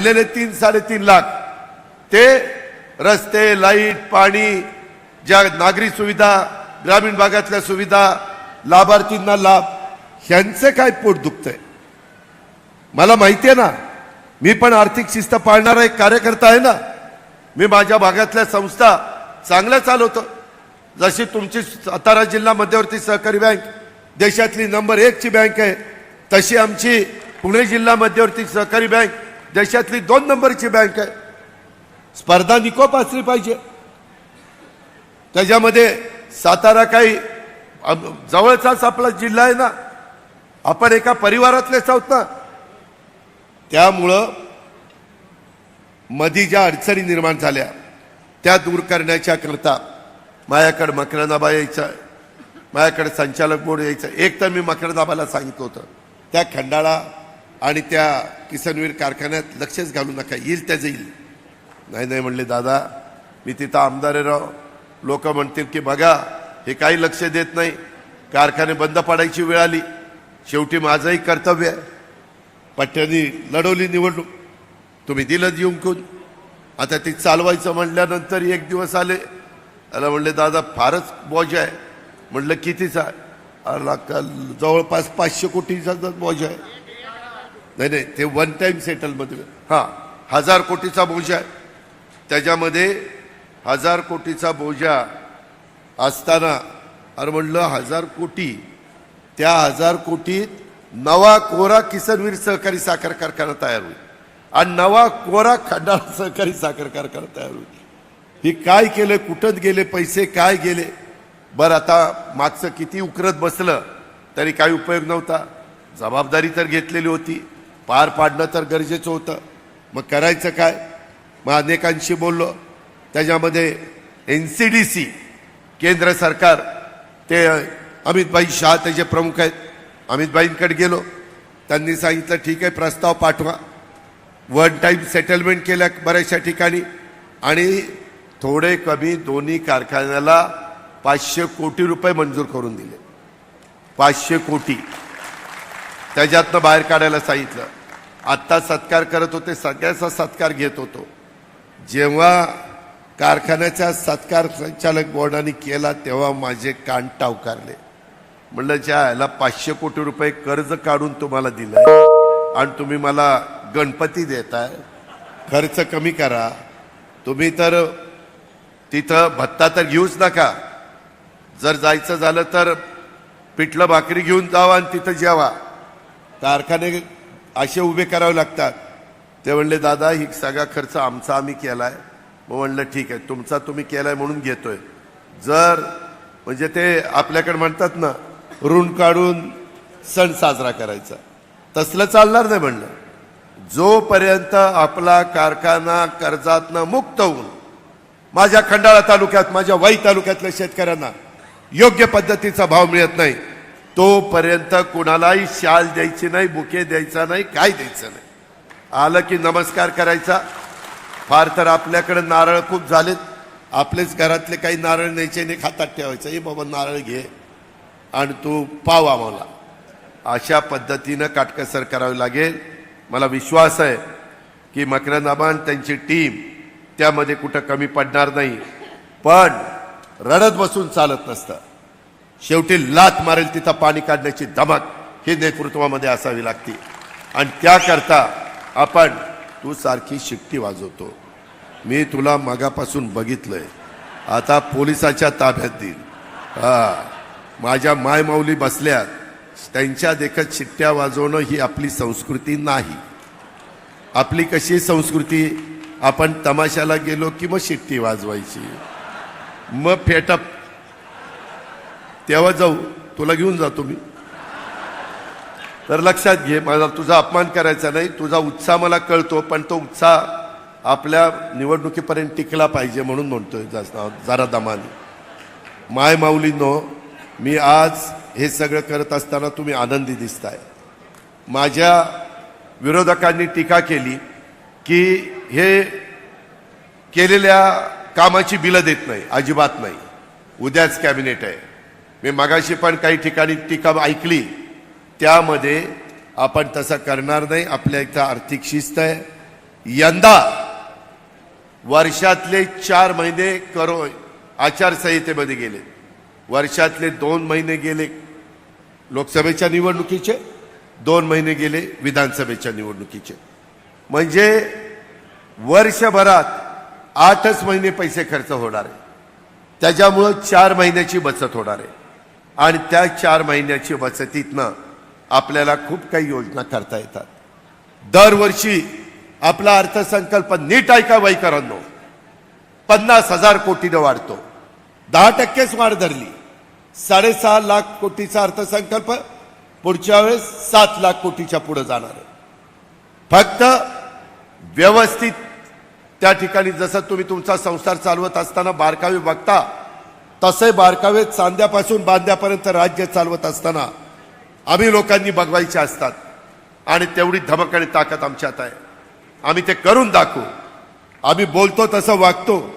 दिलेले तीन साडेतीन लाख. ते रस्ते लाइट पाणी ज्या नागरी सुविधा ग्रामीण भागातल्या सुविधा लाभार्थींना लाभ ह्यांचं काय पोट दुखतंय? मला माहिती आहे ना मी पण आर्थिक शिस्त पाळणारा एक कार्यकर्ता आहे ना मी माझ्या भागातल्या संस्था चांगल्या चालवतो. जशी तुमची सातारा जिल्हा मध्यवर्ती सहकारी बँक देशातली नंबर एकची बँक आहे तशी आमची पुणे जिल्हा मध्यवर्ती सहकारी बँक देशातली दोन नंबरची बँक आहे. स्पर्धा निकोप असली पाहिजे. त्याच्यामध्ये सातारा काही जवळचाच आपला जिल्हा आहे ना आपण एका परिवारातलेच आहोत ना. त्यामुळं मधी ज्या अडचणी निर्माण झाल्या त्या दूर करण्याच्या करता माझ्याकडे मकरनाबा यायचा माझ्याकडे संचालक बोर्ड यायचं. एक तर मी मकरनाबाला सांगितलं होतं. त्या खंडाळा आणि त्या किसनवीर कारखान्यात लक्षच घालू नका. येईल त्याचं येईल नाही नाही म्हणले दादा मी तिथं आमदार आहे राव. लोक म्हणतील की बघा हे काही लक्ष देत नाही. कारखाने बंद पडायची वेळ आली. शेवटी माझंही कर्तव्य आहे. पट्ट्यांनी लढवली निवडणूक. तुम्ही दिलं जिंकून. आता ती चालवायचं म्हणल्यानंतर एक दिवस आले. त्याला म्हणले दादा फारच बॉज आहे. म्हणलं कितीचा? आहे? अरे जवळपास पाचशे कोटीचा बॉज आहे. नाही नाही ते वन टाईम सेटलमध्ये हां हजार कोटीचा बोजा आहे. त्याच्यामध्ये हजार कोटीचा बोजा असताना अरे म्हणलं हजार कोटी त्या हजार कोटीत नवा कोरा किसनवीर सहकारी साखर कारखाना तयार होईल. आणि नवा कोरा खंडाळा सहकारी साखर कारखाना तयार होईल. ही काय केलं कुठं गेले पैसे काय गेले? बरं आता मागचं किती उकरत बसलं तरी काही उपयोग नव्हता. जबाबदारी तर घेतलेली होती. पार पाडणं तर गरजेचं होतं. मग करायचं काय? मग अनेकांशी बोललो. त्याच्यामध्ये एन सी डी सी केंद्र सरकार ते अमितभाई शाह त्याचे प्रमुख आहेत अमितभाईंकडे गेलो. त्यांनी सांगितलं ठीक आहे प्रस्ताव पाठवा. वन टाईम सेटलमेंट केल्या बऱ्याचशा ठिकाणी. आणि थोडे कमी दोन्ही कारखान्याला पाचशे कोटी रुपये मंजूर करून दिले. पाचशे कोटी. त्याच्यातनं बाहेर काढायला सांगितलं. आत्ता सत्कार करत होते सगळ्याचा सत्कार घेत होतो. जेव्हा कारखान्याचा सत्कार संचालक बोर्डाने केला तेव्हा माझे कान टावकारले. म्हणलं ज्या ह्याला पाचशे कोटी रुपये कर्ज काढून तुम्हाला दिलं आणि तुम्ही मला गणपती देताय खर्च कमी करा. तुम्ही तर तिथं भत्ता तर घेऊच नका. जर जायचं झालं तर पिठलं भाकरी घेऊन जावा आणि तिथं जेवा. कारखाने असे उभे करावे लागतात. ते म्हणले दादा ही सगळा खर्च आमचा आम्ही केला आहे मग म्हणलं ठीक आहे तुमचा तुम्ही केलाय म्हणून घेतोय. जर म्हणजे ते आपल्याकडे म्हणतात ना ऋण काढून सण साजरा करायचा. तसलं चालणार नाही म्हणलं. जोपर्यंत आपला कारखाना कर्जातनं मुक्त होऊन माझ्या खंडाळा तालुक्यात माझ्या वाई तालुक्यातल्या शेतकऱ्यांना योग्य पद्धतीचा भाव मिळत नाही तोपर्यंत कुणालाही शाल द्यायची नाही बुके द्यायचा नाही काय द्यायचं नाही. आलं की नमस्कार करायचा. फार तर आपल्याकडे नारळ खूप झालेत. आपलेच घरातले काही नारळ न्यायचे नाही हातात ठेवायचं. हे बाबा नारळ घे आणि तू पाव आम्हाला. अशा पद्धतीनं काटकसर करावी लागेल. मला विश्वास आहे की मकरंदाबान त्यांची टीम त्यामध्ये कुठं कमी पडणार नाही. पण रडत बसून चालत नसतं. शेवटी लात मारेल तिथं पाणी काढण्याची धमक ही नेतृत्वामध्ये असावी लागते. आणि त्याकरता आपण तू सारखी शिट्टी वाजवतो. मी तुला मगापासून बघितलंय. आता पोलिसाच्या ताब्यात देईल हा माझ्या मायमाऊली बसल्यात. त्यांच्या देखत शिट्ट्या वाजवणं ही आपली संस्कृती नाही. आपली कशी संस्कृती? आपण तमाशाला गेलो की मग शिट्टी वाजवायची. मग फेटप तेव्हा जाऊ. तुला घेऊन जातो मी. तर लक्षात घे मला तुझा अपमान करायचा नाही. तुझा उत्साह मला कळतो पण तो उत्साह आपल्या निवडणुकीपर्यंत टिकला पाहिजे म्हणून म्हणतोय जास्त जरा दमाने. माय माऊलीनो मी आज हे सगळं करत असताना तुम्ही आनंदी दिसताय. माझ्या विरोधकांनी टीका केली की हे केलेल्या कामाची बिलं देत नाही अजिबात नाही. उद्याच कॅबिनेट आहे. मी मगाशी पण काही ठिकाणी टीका ऐकली. त्यामध्ये आपण तसं करणार नाही. आपल्या इथं आर्थिक शिस्त आहे. यंदा वर्षातले चार महिने करो आचारसंहितेमध्ये गेले. वर्षातले दोन महिने गेले लोकसभेच्या निवडणुकीचे दोन महिने गेले विधानसभेच्या निवडणुकीचे. म्हणजे वर्षभरात आठच महिने पैसे खर्च होणार आहे. त्याच्यामुळं चार महिन्याची बचत होणार आहे. आणि त्या चार महिन्याची बचतीतनं आपल्याला खूप काही योजना करता येतात. दरवर्षी आपला अर्थसंकल्प नीट ऐका वैकरांनो? पन्नास हजार कोटीनं वाढतो. दहा टक्केच वाढ धरली. साडेसहा लाख कोटीचा अर्थसंकल्प पुढच्या वेळेस सात लाख कोटीच्या पुढे जाणार आहे. फक्त व्यवस्थित त्या ठिकाणी जसं तुम्ही तुमचा संसार चालवत असताना बारकावे बघता तसे बारकावे चांद्यापासून बांध्यापर्यंत राज्य चालवत असताना आम्ही लोकांनी बघवायचे असतात. आणि तेवढी धमक आणि ताकद आमच्यात आहे. आम्ही ते करून दाखवू. आम्ही बोलतो तसं वागतो.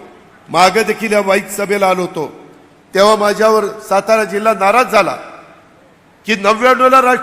मागे देखील या वाईट सभेला आलो होतो. तेव्हा माझ्यावर सातारा जिल्हा नाराज झाला की नव्याण्णवला राष्ट्र